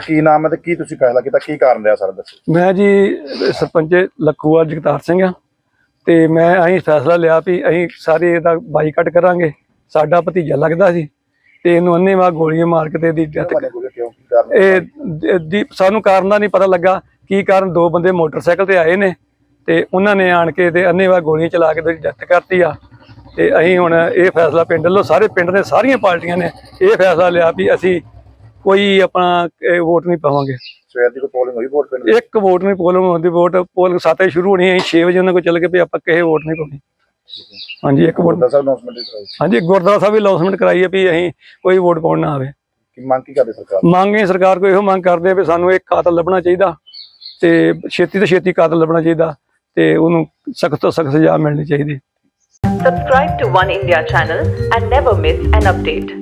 ਕੀ ਨਾਮ ਹੈ ਤੇ ਕੀ ਤੁਸੀਂ ਫੈਸਲਾ ਕੀਤਾ ਕੀ ਕਾਰਨ ਰਿਹਾ ਸਾਰਾ ਦੱਸੋ। ਮੈਂ ਜੀ ਸਰਪੰਚ ਲੱਖੂਵਾਲ ਜਗਤਾਰ ਸਿੰਘ ਆ। ਤੇ ਮੈਂ ਅਸੀਂ ਫੈਸਲਾ ਲਿਆ ਵੀ ਅਸੀਂ ਸਾਰੇ ਇਹਦਾ ਬਾਈਕਾਟ ਕਰਾਂਗੇ। ਸਾਡਾ ਭਤੀਜਾ ਲੱਗਦਾ ਸੀ ਤੇ ਇਹਨੂੰ ਅੰਨੇਵਾਹ ਗੋਲੀਆਂ ਮਾਰ ਕੇ ਤੇ ਇਹਦੀ ਡੈਥ ਇਹ ਸਾਨੂੰ ਕਾਰਨ ਦਾ ਨਹੀਂ ਪਤਾ ਲੱਗਾ। ਕੀ ਕਾਰਨ? ਦੋ ਬੰਦੇ ਮੋਟਰਸਾਈਕਲ ਤੇ ਆਏ ਨੇ ਤੇ ਉਹਨਾਂ ਨੇ ਆਣ ਕੇ ਤੇ ਅੰਨੇਵਾਹ ਗੋਲੀਆਂ ਚਲਾ ਕੇ ਤੇ ਡੈਥ ਕਰਤੀ ਆ। ਤੇ ਅਸੀਂ ਹੁਣ ਇਹ ਫੈਸਲਾ ਪਿੰਡ ਵੱਲੋਂ ਸਾਰੇ ਪਿੰਡ ਦੇ ਸਾਰੀਆਂ ਪਾਰਟੀਆਂ ਨੇ ਇਹ ਫੈਸਲਾ ਲਿਆ ਵੀ ਅਸੀਂ ਕੋਈ ਆਪਣਾ ਇਹ ਵੋਟ ਨਹੀਂ ਪਾਵਾਂਗੇ। ਸਵੇਰ ਦੀ ਕੋਈ ਪੋਲਿੰਗ ਹੋਈ ਵੋਟ ਪਿੰਡ ਦੀ? ਇੱਕ ਵੋਟ ਨਹੀਂ ਪੋਲਿੰਗ ਹੁੰਦੀ ਵੋਟ ਪੋਲਿੰਗ ਸੱਤ ਵਜੇ ਸ਼ੁਰੂ ਹੋਣੀ ਹੈ 6 ਵਜੇ ਉਹਨਾਂ ਕੋਲ ਚੱਲ ਕੇ ਵੀ ਆਪਾਂ ਕਿਸੇ ਵੋਟ ਨਹੀਂ ਪਾਉਣੀ। ਹਾਂਜੀ ਇੱਕ ਵੋਟ ਸਾਹਿਬ ਅਨਾਉਂਸਮੈਂਟ ਕਰਾਈ ਹਾਂਜੀ ਗੁਰਦੁਆਰਾ ਸਾਹਿਬ ਵੀ ਅਨਾਉਂਸਮੈਂਟ ਕਰਾਈ ਹੈ ਵੀ ਅਸੀਂ ਕੋਈ ਵੋਟ ਪਾਉਣ ਨਾ ਆਵੇ। ਕੀ ਮੰਗ ਕੀ ਕਰਦੇ ਸਰਕਾਰ ਮੰਗ ਸਰਕਾਰ ਕੋਈ ਇਹੋ ਮੰਗ ਕਰਦੇ ਆ ਵੀ ਸਾਨੂੰ ਇੱਕ ਕਾਤਲ ਲੱਭਣਾ ਚਾਹੀਦਾ ਤੇ ਛੇਤੀ ਤੋਂ ਛੇਤੀ ਕਾਤਲ ਲੱਭਣਾ ਚਾਹੀਦਾ ਤੇ ਉਹਨੂੰ ਸਖਤ ਤੋਂ ਸਖਤ ਸਜ਼ਾ ਮਿਲਣੀ ਚਾਹੀਦੀ। Subscribe to One India channel and never miss an update.